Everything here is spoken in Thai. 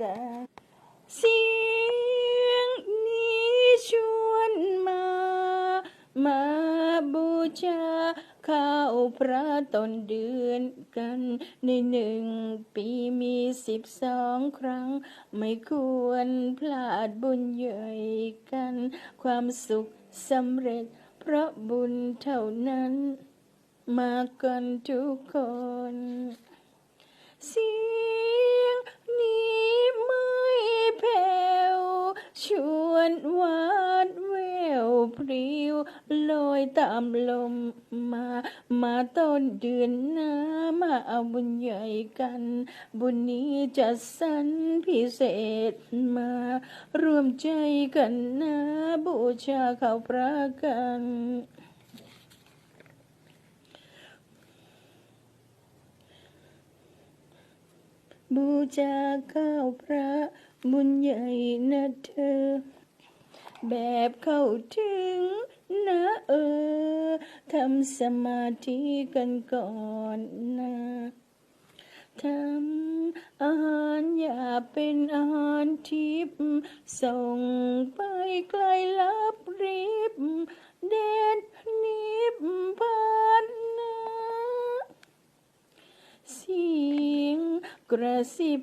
กันเสียงนี้ชวนมา มาบูชาข้าวพระตนเดือนกัน ในหนึ่งปีมีสิบสองครั้ง ไม่ควรพลาดบุญใหญ่กัน ความสุขสำเร็จเพราะบุญเท่านั้น มากันทุกคนเลอยตามลมมา มาต้นเดือนหน้ามาเอาบุญใหญ่กัน บุญนี้จะสรรพิเศษมา ร่วมใจกันนะบูชาเขาพระกันบูชาข้าวพระบุญใหญ่นะเธอ แบบเข้าถึง นะเออทำสมาธิกันก่อนนะทำอาหารอย่าเป็นอาหารทิพย์ส่งไปไกลลับริบเด่นนิพพานนะเสียงกระซิบ